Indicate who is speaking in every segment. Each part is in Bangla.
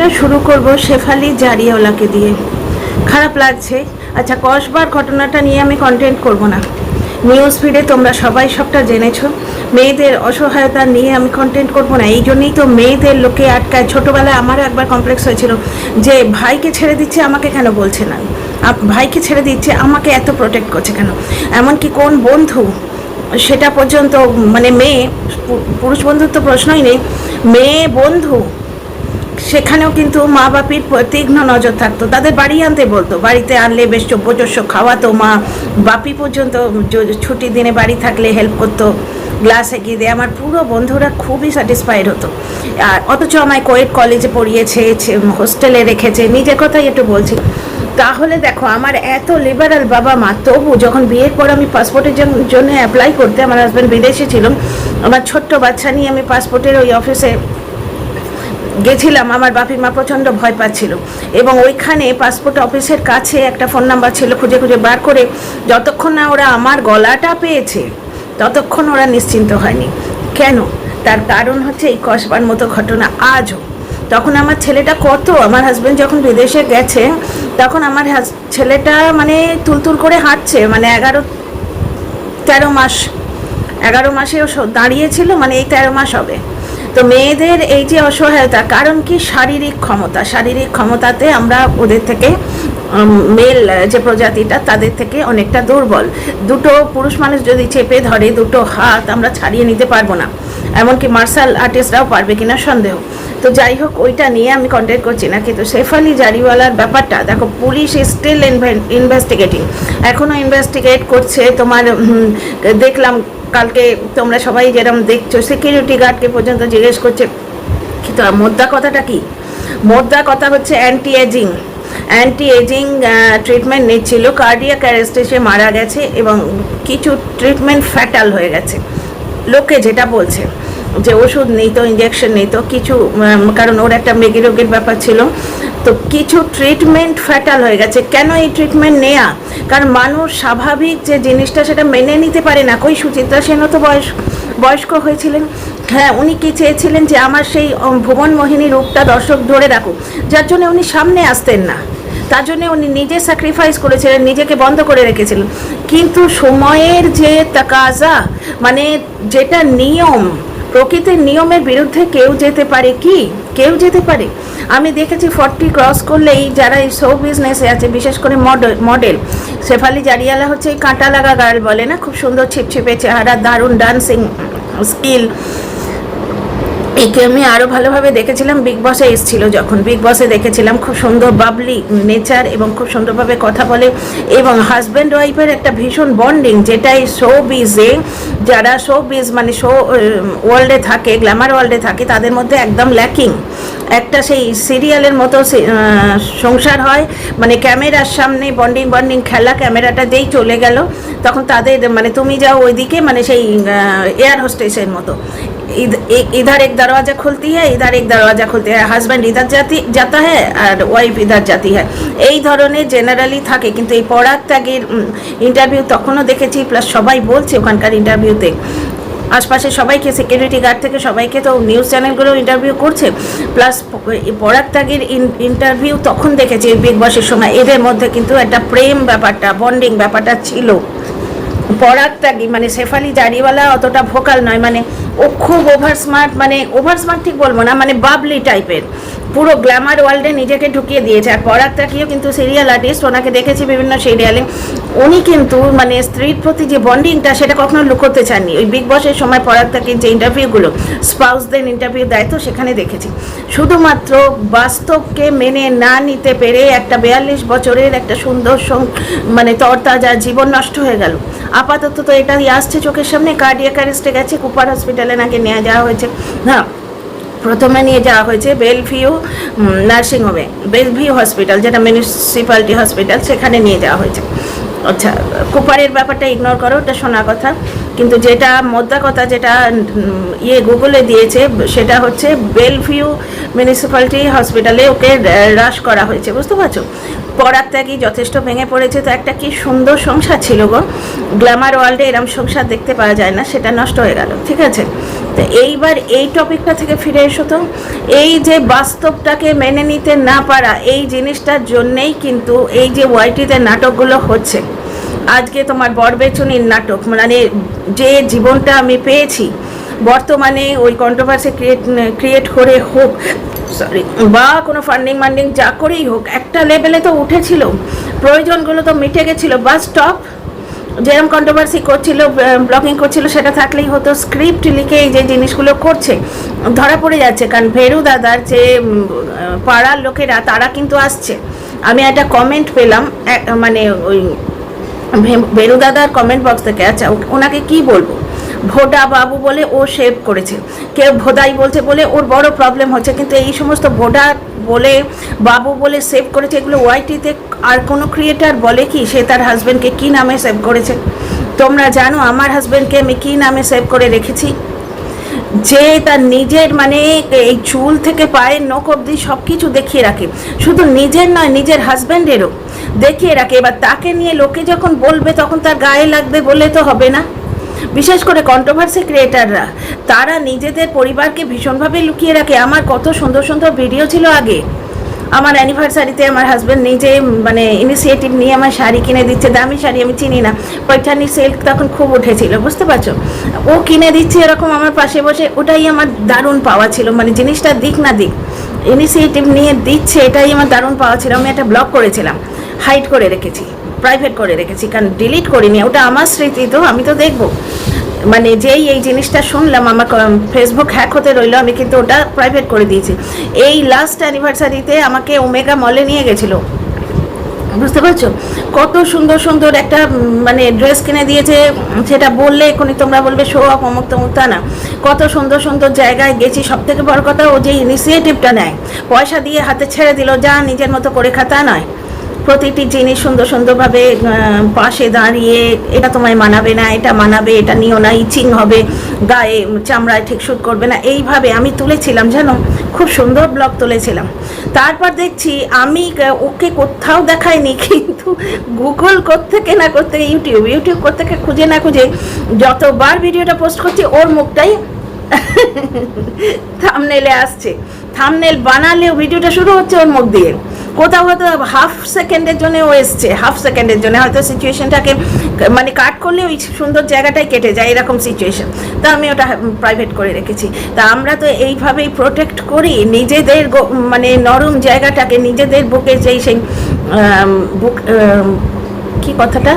Speaker 1: নিউজটা শুরু করব শেফালি জারিওয়ালাকে দিয়ে। খারাপ লাগছে। আচ্ছা কসবার ঘটনাটা নিয়ে আমি কন্টেন্ট করব না। নিউজ ফিডে তোমরা সবাই সবটা জেনেছো। মেয়েদের অসহায়তা নিয়ে আমি কন্টেন্ট করব না। এই জন্যই তো মেয়েদের লোকে আটকায়। ছোটোবেলায় আমারও একবার কমপ্লেক্স হয়েছিল যে, ভাইকে ছেড়ে দিচ্ছে, আমাকে কেন বলছে না? ভাইকে ছেড়ে দিচ্ছে, আমাকে এত প্রোটেক্ট করছে কেন? এমনকি কোন বন্ধু, সেটা পর্যন্ত মানে মেয়ে পুরুষ বন্ধুর তো প্রশ্নই নেই। মেয়ে বন্ধু সেখানেও কিন্তু মা বাপির তীক্ষ্ণ নজর থাকতো। তাদের বাড়ি আনতে বলতো, বাড়িতে আনলে বেশ চব্যচস্য খাওয়াতো মা। বাপি পর্যন্ত ছুটির দিনে বাড়ি থাকলে হেল্প করতো গ্লাস এগিয়ে দিয়ে। আমার পুরো বন্ধুরা খুবই স্যাটিসফাইড হতো। আর অথচ আমায় কোয়েট কলেজে পড়িয়েছে হোস্টেলে রেখেছে। নিজের কথাই একটু বলছি। তাহলে দেখো, আমার এত লিবারাল বাবা মা, তবু যখন বিয়ের পর আমি পাসপোর্টের জন্য অ্যাপ্লাই করতে, আমার হাজব্যান্ড বিদেশে ছিল আমার ছোট্ট বাচ্চা নিয়ে আমি পাসপোর্টের ওই অফিসে গেছিলাম, আমার বাপি মা প্রচণ্ড ভয় পাচ্ছিল। এবং ওইখানে পাসপোর্ট অফিসের কাছে একটা ফোন নাম্বার ছিল, খুঁজে খুঁজে বার করে, যতক্ষণ না ওরা আমার গলাটা পেয়েছে, ততক্ষণ ওরা নিশ্চিন্ত হয়নি। কেন? তার কারণ হচ্ছে এই কসবার মতো ঘটনা আজও। তখন আমার ছেলেটা কত? আমার হাজব্যান্ড যখন বিদেশে গেছে, তখন আমার ছেলেটা মানে তুলতুল করে হাঁটছে মানে এগারো, তেরো মাস, এগারো মাসেও দাঁড়িয়েছিল মানে এই তেরো মাস হবে। তো মেয়েদের এই যে অসহায়তা, কারণ কি শারীরিক ক্ষমতা? শারীরিক ক্ষমতাতে আমরা ওদের থেকে মেল যে প্রজাতিটা, তাদের থেকে অনেকটা দুর্বল। দুটো পুরুষ মানুষ যদি চেপে ধরে, দুটো হাত আমরা ছাড়িয়ে নিতে পারব না। এমনকি মার্শাল আর্টিস্টরাও পারবে কিনা সন্দেহ। তো যাই হোক, ওইটা নিয়ে আমি কন্টেক্ট করছি না কিন্তু সেফ শেফালি জারিওয়ালার ব্যাপারটা, দেখো, পুলিশ স্টিল ইনভেস্টিগেটিং এখনও ইনভেস্টিগেট করছে তোমার দেখলাম কালকে তোমরা সবাই যেরকম দেখছ সিকিউরিটি গার্ডকে পর্যন্ত জিজ্ঞেস করছে, কিন্তু মোদ্দা কথাটা কি? মোদ্দা কথা হচ্ছে anti ageing anti ageing treatment নিচ্ছিল কার্ডিয়া অ্যারেস্টে সে মারা গেছে এবং কিছু ট্রিটমেন্ট ফ্যাটাল হয়ে গেছে। লোকে যেটা বলছে যে ওষুধ নিত ইঞ্জেকশন নিত কিছু কারণ ওর একটা মৃগী রোগের ব্যাপার ছিল। তো কিছু ট্রিটমেন্ট ফ্যাটাল হয়ে গেছে। কেন এই ট্রিটমেন্ট নেয়া? কারণ মানুষ স্বাভাবিক যে জিনিসটা সেটা মেনে নিতে পারে না। কই সুচিত্রা সেনও তো বয়স, বয়স্ক হয়েছিলেন। হ্যাঁ উনি কি চেয়েছিলেন যে আমার সেই ভুবন মোহিনী রূপটা দর্শক ধরে রাখুক? যার জন্য উনি সামনে আসতেন না। তার জন্য উনি নিজে স্যাক্রিফাইস করেছিলেন, নিজেকে বন্ধ করে রেখেছিলেন। কিন্তু সময়ের যে তাকাজা মানে যেটা নিয়ম প্রকৃতির নিয়মের বিরুদ্ধে কেউ যেতে পারে কি? কেউ যেতে পারে? আমি দেখেছি ফর্টি ক্রস করলেই যারা এই শো বিজনেসে আছে, বিশেষ করে মডেল মডেল শেফালি জারিয়ালা হচ্ছে এই কাঁটা লাগা গার্ল বলে না? খুব সুন্দর ছিপছিপে চেহারা, দারুণ ডান্সিং স্কিল একে আমি আরও ভালোভাবে দেখেছিলাম। বিগ বসে এসেছিল যখন। বিগ বসে দেখেছিলাম খুব সুন্দর বাবলি নেচার এবং খুব সুন্দরভাবে কথা বলে এবং হাজব্যান্ড ওয়াইফের একটা ভীষণ বন্ডিং যেটাই শো বিজে যারা শো বিজ মানে শো ওয়ার্ল্ডে থাকে গ্ল্যামার ওয়ার্ল্ডে থাকে, তাদের মধ্যে একদম ল্যাকিং একটা সেই সিরিয়ালের মতো সংসার হয় মানে ক্যামেরার সামনে বন্ডিং বন্ডিং খেলা ক্যামেরাটা দিয়েই চলে গেল, তখন তাদের মানে তুমি যাও ওইদিকে মানে সেই এয়ার হোস্টেসের মতো। इधर एक दरवाजा खुलती है इधर एक दरवाजा खुलती है হাজব্যান্ড ইধার জাতি যাতা হ্যাঁ আর ওয়াইফ ইধার জাতি হ্যাঁ এই ধরনের জেনারেলি থাকে কিন্তু এই পরাগ ত্যাগের ইন্টারভিউ তখনও দেখেছি প্লাস সবাই বলছে ওখানকার ইন্টারভিউতে আশপাশে সবাইকে সিকিউরিটি গার্ড থেকে সবাইকে তো নিউজ চ্যানেলগুলো ইন্টারভিউ করছে প্লাস পরাগ ত্যাগের ইন্টারভিউ তখন দেখেছি বিগ বসের সময় এদের মধ্যে কিন্তু একটা প্রেম ব্যাপারটা বন্ডিং ব্যাপারটা ছিল পরাগ ত্যাগী মানে শেফালি জারিওয়ালা অতটা ভোকাল নয় মানে ও খুব ওভার স্মার্ট মানে ওভার স্মার্ট ঠিক বলব না মানে বাবলি টাইপের পুরো গ্ল্যামার ওয়ার্ল্ডে নিজেকে ঢুকিয়ে দিয়েছে। আর পরাগ ত্যাগীও কিন্তু সিরিয়াল আর্টিস্ট ওনাকে দেখেছি বিভিন্ন সিরিয়ালে উনি কিন্তু মানে স্ত্রীর প্রতি যে বন্ডিংটা সেটা কখনো লুকোতে চাননি। ওই বিগ বসের সময় পরাগ ত্যাগীর যে ইন্টারভিউগুলো স্পাউসদের ইন্টারভিউ দেয়, তো সেখানে দেখেছি। শুধুমাত্র বাস্তবকে মেনে না নিতে পেরে একটা বেয়াল্লিশ বছরের একটা সুন্দর মানে তরতাজা জীবন নষ্ট হয়ে গেল। আপাতত তো এটাই আসছে চোখের সামনে। কার্ডিয়াক গেছে কুপার হসপিটালে নাকি নিয়ে যাওয়া হয়েছে। হ্যাঁ প্রথমে নিয়ে যাওয়া হয়েছে বেলভিউ নার্সিংহোমে। বেলভিউ হসপিটাল, যেটা মিউনিসিপ্যালিটি হসপিটাল সেখানে নিয়ে যাওয়া হয়েছে। আচ্ছা কুপারের ব্যাপারটা ইগনোর করো, ওটা শোনা কথা। কিন্তু যেটা মোদ্দা কথা, যেটা ইয়ে গুগলে দিয়েছে, সেটা হচ্ছে বেলভিউ মিউনিসিপ্যালিটি হসপিটালে ওকে হ্রাস করা হয়েছে। বুঝতে পারছ? পরাগ ত্যাগী যথেষ্ট ভেঙে পড়েছে, তো একটা কি সুন্দর সংসার ছিল গো। গ্ল্যামার ওয়ার্ল্ডে এরম সংসার দেখতে পাওয়া যায় না, সেটা নষ্ট হয়ে গেল, ঠিক আছে? তো এইবার এই টপিকটা থেকে ফিরে এসো তো। এই যে বাস্তবটাকে মেনে নিতে না পারা এই জিনিসটার জন্যেই কিন্তু এই যে ওয়াইটিতে নাটকগুলো হচ্ছে। আজকে তোমার বরবেচুনির নাটক মানে যে জীবনটা আমি পেয়েছি বর্তমানে ওই কন্ট্রোভার্সি ক্রিয়েট ক্রিয়েট করে হোক সরি বা কোনো ফান্ডিং মান্ডিং যা করেই হোক, একটা লেভেলে তো উঠেছিল। প্রয়োজনগুলো তো মিটে গেছিল। বা স্টপ যেরকম কন্ট্রোভার্সি করছিল ব্লগিং করছিল, সেটা থাকলেই হতো। স্ক্রিপ্ট লিখে এই যে জিনিসগুলো করছে, ধরা পড়ে যাচ্ছে। কারণ ভেরু দাদার যে পাড়ার লোকেরা, তারা কিন্তু আসছে। আমি একটা কমেন্ট পেলাম মানে ওই ভেরু দাদার কমেন্ট বক্স থেকে। আচ্ছা ওনাকে কি বলব? ভোডা বাবু বলে ও সেভ করেছে। কেউ ভোদাই বলছে বলে ওর বড় প্রবলেম হচ্ছে। কিন্তু এই সমস্ত ভোডা বলে, বাবু বলে সেভ করেছে, এগুলো ওয়াইটিতে আর কোনো ক্রিয়েটার বলে কি সে তার হাজব্যান্ডকে কী নামে সেভ করেছে? তোমরা জানো আমার হাজব্যান্ডকে আমি কী নামে সেভ করে রেখেছি? যে তার নিজের মানে এই চুল থেকে পায়ের নখ অব্দি সব কিছু দেখিয়ে রাখে। শুধু নিজের নয়, নিজের হাজব্যান্ডেরও দেখিয়ে রাখে। এবার তাকে নিয়ে লোকে যখন বলবে, তখন তার গায়ে লাগবে বলে তো হবে না। বিশেষ করে কন্ট্রোভার্সি ক্রিয়েটাররা তারা নিজেদের পরিবারকে ভীষণভাবে লুকিয়ে রাখে। আমার কত সুন্দর সুন্দর ভিডিও ছিল আগে। আমার অ্যানিভার্সারিতে আমার হাজব্যান্ড নিজে মানে ইনিশিয়েটিভ নিয়ে আমার শাড়ি কিনে দিচ্ছে। দামি শাড়ি আমি চিনি না। পৈঠানি সিল্ক তখন খুব উঠেছিল, বুঝতে পারছ? ও কিনে দিচ্ছে এরকম আমার পাশে বসে, ওটাই আমার দারুণ পাওয়া ছিল। মানে জিনিসটা দিক না দিক ইনিশিয়েটিভ নিয়ে দিচ্ছে, এটাই আমার দারুণ পাওয়া ছিল। আমি একটা ব্লগ করেছিলাম হাইড করে রেখেছি। প্রাইভেট করে রেখেছি, কারণ ডিলিট করিনি, ওটা আমার স্মৃতি তো, আমি তো দেখব। মানে যেই, এই জিনিসটা শুনলাম আমার ফেসবুক হ্যাক হতে রইল, আমি কিন্তু ওটা প্রাইভেট করে দিয়েছি। এই লাস্ট অ্যানিভার্সারিতে আমাকে ওমেগা মলে নিয়ে গেছিল। বুঝতে পারছ? কত সুন্দর সুন্দর একটা মানে ড্রেস কিনে দিয়েছে, সেটা বললে এখনই তোমরা বলবে, শো অফ অমুক তমুক, তা না। কত সুন্দর সুন্দর জায়গায় গেছি সব থেকে বড় কথা, ও যে ইনিশিয়েটিভটা নেয়, পয়সা দিয়ে হাতে ছেড়ে দিল, যা নিজের মতো করে খাতা নয়। প্রতিটি জিনিস সুন্দর সুন্দরভাবে পাশে দাঁড়িয়ে, এটা তোমায় মানাবে না, এটা মানাবে, এটা নিও না ইচিং হবে, গায়ে চামড়ায় ঠিক শুট করবে না। এইভাবে আমি তুলেছিলাম, জানো? খুব সুন্দর ব্লগ তুলেছিলাম। তারপর দেখছি আমি ওকে কোথাও দেখাইনি, কিন্তু গুগল থেকে না করতে ইউটিউব ইউটিউব থেকে খুঁজে না খুঁজে যতবার ভিডিওটা পোস্ট করছি, ওর মুখটাই থামনেলে আসছে। থামনেল বানালেও ভিডিওটা শুরু হচ্ছে ওর মুখ দিয়ে। কোথাও হয়তো হাফ সেকেন্ডের জন্য ও এসছে হাফ সেকেন্ডের জন্য হয়তো সিচুয়েশনটাকে মানে কাট করলে ওই সুন্দর জায়গাটাই কেটে যায় এরকম সিচুয়েশন তা আমি ওটা প্রাইভেট করে রেখেছি। তা আমরা তো এইভাবেই প্রোটেক্ট করি, নিজেদের মানে নরম জায়গাটাকে, নিজেদের বুকে যেই সেই বুক কি কথাটা?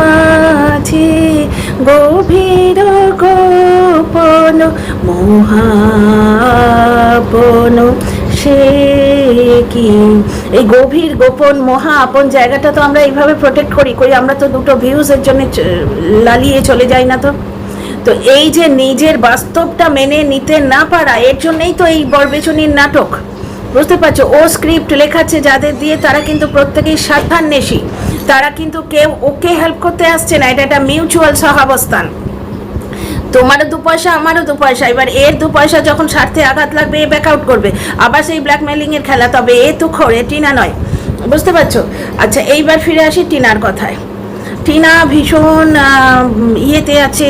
Speaker 1: মাঝে গভীর গোপন, মহাপন। সে কি? এই গভীর, গোপন, মহা আপন জায়গাটা তো আমরা এইভাবে প্রোটেক্ট করি করি। আমরা তো দুটো ভিউজের জন্য লালিয়ে চলে যাই না তো। তো এই যে নিজের বাস্তবটা মেনে নিতে না পারা, এর জন্যই তো এই বরবেচনির নাটক। বুঝতে পারছ? ও স্ক্রিপ্ট লেখাচ্ছে যাদের দিয়ে তারা কিন্তু প্রত্যেকেই স্বার্থান্বেষী তারা কিন্তু কেউ ওকে হেল্প করতে আসছে না। এটা একটা মিউচুয়াল সহাবস্থান। তোমারও দু পয়সা, আমারও দু পয়সা। এবার এর দু পয়সা যখন স্বার্থে আঘাত লাগবে, এ ব্যাক আউট করবে। আবার সেই ব্ল্যাকমেলিং এর খেলা, তবে এ তো খরে টিনা নয়। বুঝতে পারছ? আচ্ছা এইবার ফিরে আসি টিনার কথায়। টিনা ভীষণ ইয়েতে আছে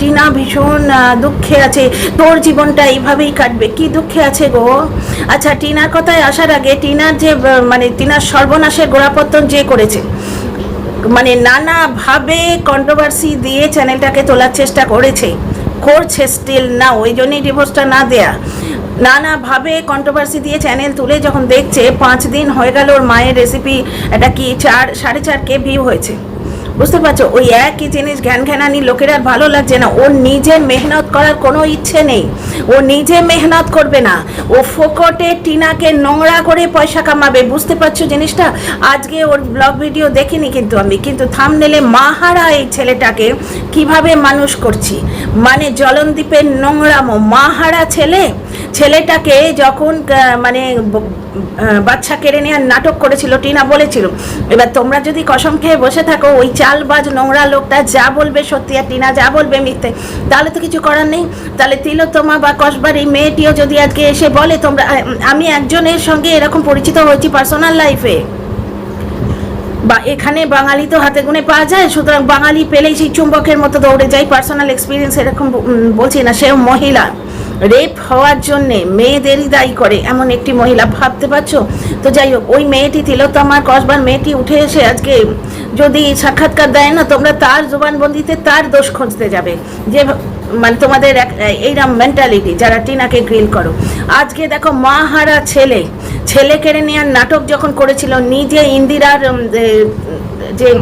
Speaker 1: টিনা ভীষণ দুঃখে আছে। তোর জীবনটা এইভাবেই কাটবে। কি দুঃখে আছে গো? আচ্ছা টিনার কথায় আসার আগে টিনার যে মানে টিনার সর্বনাশের গোড়াপত্তন যে করেছে মানে নানাভাবে কন্ট্রোভার্সি দিয়ে চ্যানেলটাকে তোলার চেষ্টা করেছে। করছে স্টিল না ওই জন্যই ডিভোর্সটা না দেয়া। নানাভাবে কন্ট্রোভার্সি দিয়ে চ্যানেল তুলে যখন দেখছে, পাঁচ দিন হয়ে গেল ওর মায়ের রেসিপি এটা কি চার, সাড়ে চার কে ভিউ হয়েছে। বুঝতে পারছ? ওই একই জিনিস ঘ্যান ঘ্যানানি লোকের আর ভালো লাগছে না। ওর নিজে মেহনত করার কোনো ইচ্ছে নেই। ও নিজে মেহনত করবে না। ও ফোকটে টিনাকে নোংরা করে পয়সা কামাবে। বুঝতে পারছ জিনিসটা? আজকে ওর ব্লগ ভিডিও দেখিনি কিন্তু আমি। কিন্তু থামনেলে মাহারা এই ছেলেটাকে কীভাবে মানুষ করছি? মানে জলনদ্বীপের নোংরামো মাহারা ছেলে ছেলেটাকে যখন মানে বাচ্চা কেড়ে নেওয়ার নাটক করেছিল, টিনা বলেছিল, এবার তোমরা যদি কসম খেয়ে বসে থাকো, ওই চালবাজ নোংরা লোকটা যা বলবে সত্যি আর টিনা যা বলবে মিথ্যে, তাহলে তো কিছু করার নেই। তাহলে তিলোত্তমা বা কসবার এই মেয়েটিও যদি আজকে এসে বলে, তোমরা আমি একজনের সঙ্গে এরকম পরিচিত হয়েছি পার্সোনাল লাইফে বা এখানে বাঙালি তো হাতে গুনে পাওয়া যায়, সুতরাং বাঙালি পেলেই সেই চুম্বকের মতো দৌড়ে যায় পার্সোনাল এক্সপিরিয়েন্স এরকম বলছি না, সেও মহিলা। রেপ হওয়ার জন্যে মেয়েদেরই দায়ী করে এমন একটি মহিলা, ভাবতে পারছ? তো যাই হোক, ওই মেয়েটি তিলোত্তমার কসবার মেয়েটি উঠে এসে আজকে যদি সাক্ষাৎকার দেয় না, তোমরা তার জবানবন্দিতে তার দোষ খুঁজতে যাবে। যে মানে তোমাদের এক- এইরকম মেন্টালিটি যারা টিনাকে গ্রিল করো। আজকে দেখো মা হারা ছেলে ছেলে কেড়ে নেওয়ার নাটক যখন করেছিল, নিজে ইন্দিরার যে-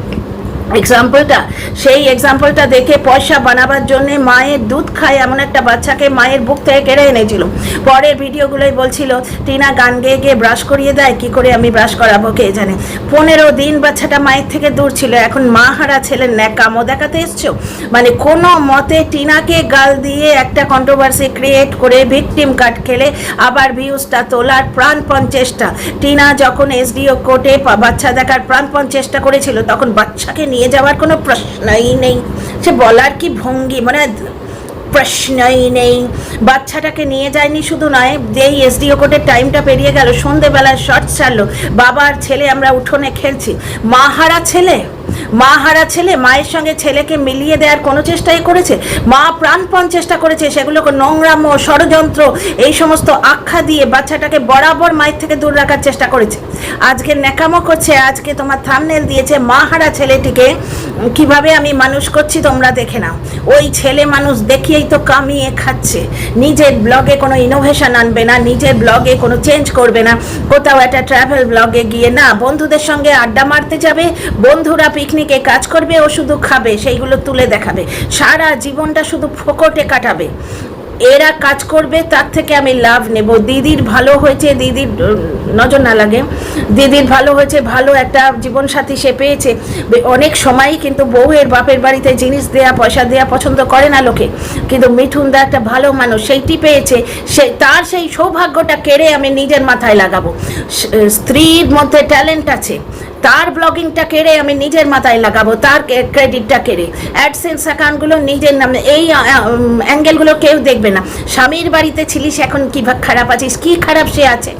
Speaker 1: এক্সাম্পলটা সেই এক্সাম্পলটা দেখে পয়সা বানাবার জন্য মায়ের দুধ খায় এমন একটা বাচ্চাকে মায়ের বুক থেকে কেড়ে এনেছিল। পরের ভিডিওগুলোই বলছিল, টিনা গান গেয়ে গিয়ে ব্রাশ করিয়ে দেয়, কি করে আমি ব্রাশ করাবো কে জানে? পনেরো দিন বাচ্চাটা মায়ের থেকে দূর ছিল, এখন মা হারা ছেলের ন্যাকামো দেখাতে এসছো? মানে কোনো মতে টিনাকে গাল দিয়ে একটা কন্ট্রোভার্সি ক্রিয়েট করে ভিকটিম কাট খেলে আবার ভিউজটা তোলার প্রাণপণ চেষ্টা। টিনা যখন এসডিও কোর্টে বাচ্চা দেখার প্রাণপণ চেষ্টা করেছিল, তখন বাচ্চাকে নিয়ে যাওয়ার কোনো প্রশ্নই নেই। সে বলার কি ভঙ্গি? মানে প্রশ্নই নেই। বাচ্চাটাকে নিয়ে যায়নি শুধু নয়, যেই এসডিও কোর্টের টাইমটা পেরিয়ে গেল, সন্ধেবেলায় শর্ট ছাড়লো, বাবার ছেলে আমরা উঠোনে খেলছি। মা হারা ছেলে? মা হারা ছেলে, মায়ের সঙ্গে ছেলেকে মিলিয়ে দেওয়ার কোনো চেষ্টাই করেছে? মা প্রাণপণ চেষ্টা করেছে সেগুলোকে নোংরাম ষড়যন্ত্র, এই সমস্ত আখ্যা দিয়ে বাচ্চাটাকে বরাবর মায়ের থেকে দূর রাখার চেষ্টা করেছে। আজকে ন্যাকামো করছে, আজকে তোমার থামনেল দিয়েছে মা হারা ছেলেটিকে, কীভাবে আমি মানুষ করছি তোমরা দেখে নাও। ওই ছেলে মানুষ দেখিয়েই তো কামিয়ে খাচ্ছে। নিজের ব্লগে কোনো ইনোভেশন আনবে না, নিজের ব্লগে কোনো চেঞ্জ করবে না। কোথাও একটা ট্রাভেল ব্লগে গিয়ে না, বন্ধুদের সঙ্গে আড্ডা মারতে যাবে, বন্ধুরা পিকনিকে কাজ করবে, ও শুধু খাবে, সেইগুলো তুলে দেখাবে। সারা জীবনটা শুধু ফোকটে কাটাবে। এরা কাজ করবে, তার থেকে আমি লাভ নেব। দিদির ভালো হয়েছে, দিদির নজর না লাগে। দিদির ভালো হয়েছে, ভালো একটা জীবনসাথী সে পেয়েছে। অনেক সময়ই কিন্তু বউয়ের বাপের বাড়িতে জিনিস দেয়া, পয়সা দেয়া পছন্দ করে না লোকে। কিন্তু মিঠুন দা একটা ভালো মানুষ, সেইটি পেয়েছে। সে তার সেই সৌভাগ্যটা কেড়ে আমি নিজের মাথায় লাগাবো। স্ত্রীর মধ্যে ট্যালেন্ট আছে। তার ব্লগিংটা কেড়ে আমি নিজের মাথায় লাগাবো। তার ক্রেডিটটা কেড়ে। অ্যাডসেন্স অ্যাকাউন্টগুলো নিজের নামে এই অ্যাঙ্গেলগুলো কেউ দেখবে না। স্বামীর বাড়িতে ছিলিস, এখন কী খারাপ আছিস? কী খারাপ সে আছে?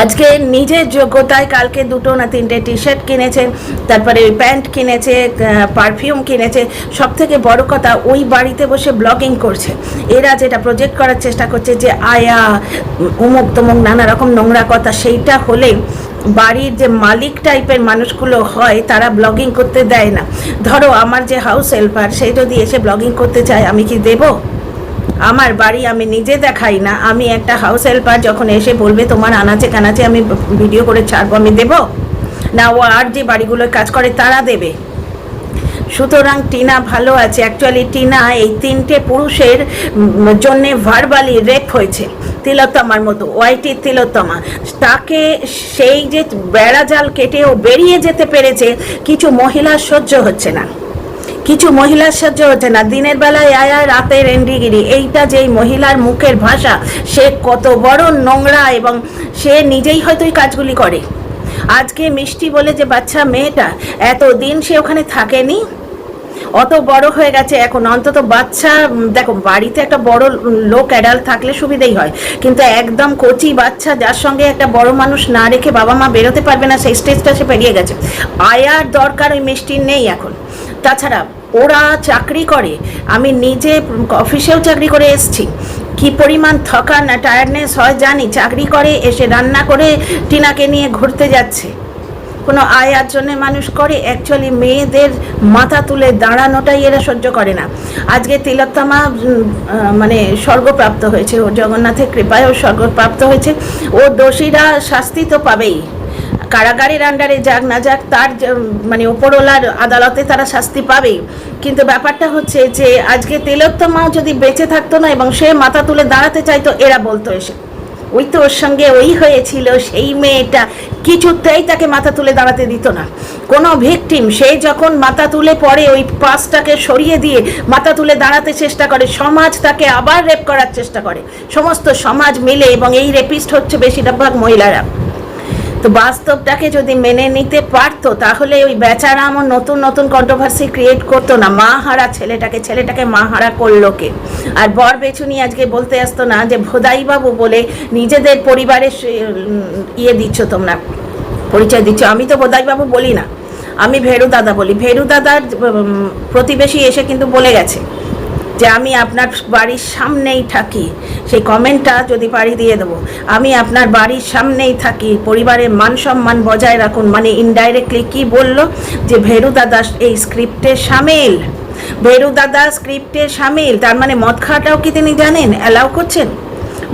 Speaker 1: আজকে নিজের যোগ্যতায় কালকে দুটো না তিনটে টি শার্ট কিনেছে, তারপরে প্যান্ট কিনেছে পারফিউম কিনেছে। সব থেকে বড় কথা, ওই বাড়িতে বসে ব্লগিং করছে। এরা যেটা প্রজেক্ট করার চেষ্টা করছে যে, আয়া, উমুক তমুক নানা রকম নোংরা কথা, সেইটা হলে বাড়ির যে মালিক টাইপের মানুষগুলো হয়, তারা ব্লগিং করতে দেয় না। ধরো, আমার যে হাউস হেল্পার সে যদি এসে ব্লগিং করতে চায়, আমি কি দেবো? আমার বাড়ি আমি নিজে দেখাই না, আমি একটা হাউস হেল্পার যখন এসে বলবে তোমার আনাচে কানাচে আমি ভিডিও করে ছাড়বো, আমি দেবো? না, ও আর যে বাড়িগুলোয় কাজ করে তারা দেবে। সুতরাং টিনা ভালো আছে। অ্যাকচুয়ালি টিনা এই তিনটে পুরুষের জন্য ভার্বালি রেপ হয়েছে। তিলোত্তমার মতো ওয়াইটি তিলোত্তমা। তাকে সেই যে বেড়াজাল কেটে ও বেরিয়ে যেতে পেরেছে, কিছু মহিলা সহ্য হচ্ছে না। কিছু মহিলার সহ্য হচ্ছে না। দিনের বেলায় আয়া রাতের এন্ডিগিরি। এইটা যেই মহিলার মুখের ভাষা, সে কত বড় নোংরা এবং সে নিজেই হয়তো এই কাজগুলি করে। আজকে মিষ্টি বলে যে বাচ্চা মেয়েটা এত দিন সে ওখানে থাকেনি? অত বড় হয়ে গেছে, এখন অন্তত বাচ্চা দেখো, বাড়িতে একটা বড় লোক অ্যাডাল্ট থাকলে সুবিধেই হয়। কিন্তু একদম কচি বাচ্চা, যার সঙ্গে একটা বড় মানুষ না রেখে বাবা মা বেরোতে পারবে না, সেই স্টেজটা সে পেরিয়ে গেছে। আয়ার দরকার ওই মিষ্টির নেই এখন। তাছাড়া ওরা চাকরি করে, আমি নিজে অফিসেও চাকরি করে এসছি। কি পরিমাণ থকান না টায়ার্ডনেস হয় জানি, চাকরি করে, এসে রান্না করে টিনাকে নিয়ে ঘুরতে যাচ্ছে। কোনো আয়ার জন্য মানুষ করে অ্যাকচুয়ালি মেয়েদের মাথা তুলে দাঁড়ানোটাই এরা সহ্য করে না। আজকে তিলোত্তমা মানে স্বর্গপ্রাপ্ত হয়েছে, ও জগন্নাথের কৃপায় ও স্বর্গপ্রাপ্ত হয়েছে। ও দোষীরা শাস্তি তো পাবেই। কারাগারের আন্ডারে যাক না যাক, তার মানে ওপরওয়ালার আদালতে তারা শাস্তি পাবেই। কিন্তু ব্যাপারটা হচ্ছে যে, আজকে তিলোত্তমাও যদি বেঁচে থাকতো না এবং সে মাথা তুলে দাঁড়াতে চাইতো, এরা বলতো এসে। ওই তো ওর সঙ্গে ওই হয়েছিল, সেই মেয়েটা। কিছুতেই তাকে মাথা তুলে দাঁড়াতে দিত না। কোনো ভিকটিম, সে যখন মাথা তুলে পড়ে, ওই পাসটাকে সরিয়ে দিয়ে মাথা তুলে দাঁড়াতে চেষ্টা করে, সমাজ তাকে আবার রেপ করার চেষ্টা করে। সমস্ত সমাজ মিলে এবং এই রেপিস্ট হচ্ছে বেশিরভাগ মহিলারা। তো বাস্তবটাকে যদি মেনে নিতে পারতো, তাহলে ওই বেচারা আমার নতুন নতুন কন্ট্রোভার্সি ক্রিয়েট করতো না। মা হারা ছেলেটাকে ছেলেটাকে মা হারা করল কে? আর বর বেচুনি আজকে বলতে আসতো না যে ভোদাই বাবু বলে নিজেদের পরিবারের ইয়ে দিচ্ছ তোমরা, পরিচয় দিচ্ছ। আমি তো বোধাইবাবু বলি না। আমি ভেরু দাদা বলি। ভেরু দাদার প্রতিবেশী এসে কিন্তু বলে গেছে। যে আমি আপনার বাড়ির সামনেই থাকি, সেই কমেন্টটা যদি পাড়ি দিয়ে দেবো। আমি আপনার বাড়ির সামনেই থাকি, পরিবারের মান সম্মান বজায় রাখুন মানে ইনডাইরেক্টলি কি বলল? যে ভেরুদা দাস এই স্ক্রিপ্টে সামিল। ভেরুদাদা স্ক্রিপ্টে সামিল, তার মানে মদ খাওয়াটাও কি তিনি জানেন? অ্যালাউ করছেন?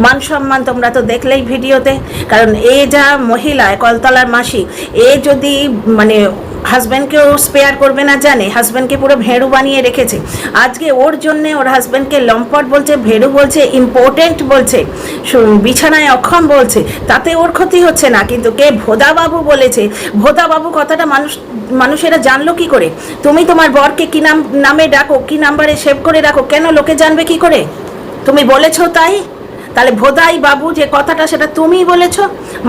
Speaker 1: মান সম্মান তোমরা তো দেখলেই ভিডিওতে, কারণ এ যা মহিলা কলতলার মাসি, এ যদি মানে হাজব্যান্ডকেও স্পেয়ার করবে না জানে হাজব্যান্ডকে পুরো ভেড়ু বানিয়ে রেখেছে। আজকে ওর জন্যে ওর হাজব্যান্ডকে লম্পট বলছে, ভেড়ু বলছে ইম্পর্টেন্ট বলছে বিছানায় অক্ষম বলছে, তাতে ওর ক্ষতি হচ্ছে না। কিন্তু কে? ভোদাবাবু বলেছে। ভোদাবাবু কথাটা মানুষ, মানুষেরা জানলো কি করে? তুমি তোমার বরকে কি নাম, নামে ডাকো, কি নাম্বারে সেভ করে রাখো? কেন লোকে জানবে কি করে? তুমি বলেছ তাই? তাহলে ভোদাই বাবু যে কথাটা সেটা তুমিই বলেছ?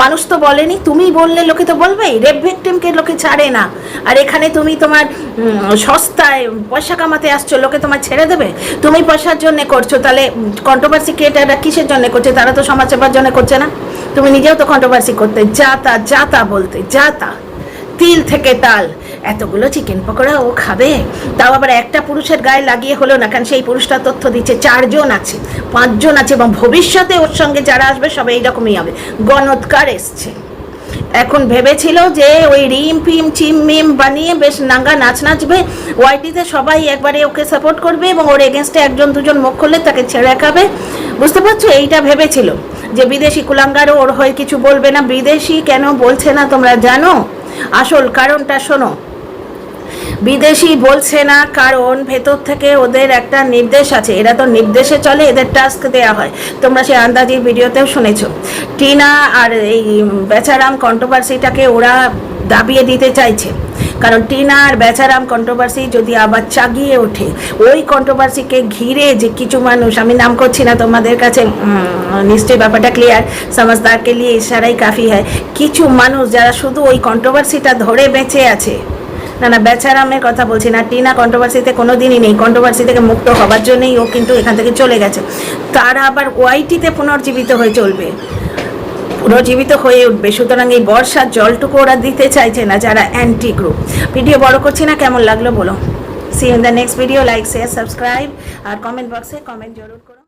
Speaker 1: মানুষ তো বলেনি তুমি বললে লোকে তো বলবেই। রেপ ভিকটিমকে লোকে ছাড়ে না। আর এখানে তুমি তোমার সস্তায় পয়সা কামাতে আসছো, লোকে তোমার ছেড়ে দেবে? তুমি পয়সার জন্য করছ, তাহলে কন্ট্রোভার্সি ক্রিয়েটাররা কিসের জন্য করছে? তারা তো সমাজ সেবার জন্য করছে না। তুমি নিজেও তো কন্ট্রোভার্সি করতে, যা তা যা তা বলতে, যা তা। তিল থেকে তাল। এতগুলো চিকেন পকোড়া ও খাবে? তাও আবার একটা পুরুষের গায়ে লাগিয়ে হলো না, কারণ সেই পুরুষটা তথ্য দিচ্ছে, চারজন আছে, পাঁচজন আছে এবং ভবিষ্যতে ওর সঙ্গে যারা আসবে সব এইরকমই হবে। গণৎকার এসছে। এখন ভেবেছিল যে ওই রিম ফিম, চিম মিম বানিয়ে বেশ নাঙ্গা নাচ নাচবে। ওয়াইটিতে সবাই একবারে ওকে সাপোর্ট করবে এবং ওর এগেনস্টে একজন, দুজন মুখ করলে তাকে ছেড়ে খাবে। বুঝতে পারছ? এইটা ভেবেছিল। যে বিদেশি কুলাঙ্গারও ওর হয়ে কিছু বলবে না। বিদেশি কেন বলছে না তোমরা জানো? আসল কারণটা শোনো। বিদেশি বলছে না, কারণ ভেতর থেকে ওদের একটা নির্দেশ আছে। এরা তো নির্দেশে চলে, এদের টাস্ক দেয়া হয়। তোমরা সেই আন্দাজির ভিডিওতেও শুনেছ। টিনা আর এই বেচারাম কন্ট্রোভার্সিটাকে ওরা দাবিয়ে দিতে চাইছে। কারণ টিনা আর বেচারাম কন্ট্রোভার্সি যদি আবার চাগিয়ে ওঠে, ওই কন্ট্রোভার্সিকে ঘিরে যে কিছু মানুষ, আমি নাম করছি না তোমাদের কাছে নিশ্চয়ই ব্যাপারটা ক্লিয়ার সমাজদারকে নিয়ে ইশারাই কাফি হয়। কিছু মানুষ যারা শুধু ওই কন্ট্রোভার্সিটা ধরে বেঁচে আছে, না না, বেচারামের কথা বলছি না, টিনা কন্ট্রোভার্সিতে কোনো দিনই নেই কন্ট্রোভার্সি থেকে মুক্ত হবার জন্যই ও কিন্তু এখান থেকে চলে গেছে। তারা আবার ওয়াইটিতে পুনর্জীবিত হয়ে চলবে। পুনর্জীবিত হয়ে উঠবে। সুতরাং এই বর্ষার জলটুকু ওরা দিতে চাইছে না যারা অ্যান্টি গ্রুপ ভিডিও বড় করছি না, কেমন লাগল বলো। See in the next video like share subscribe R comment বক্সে কমেন্ট জরুর।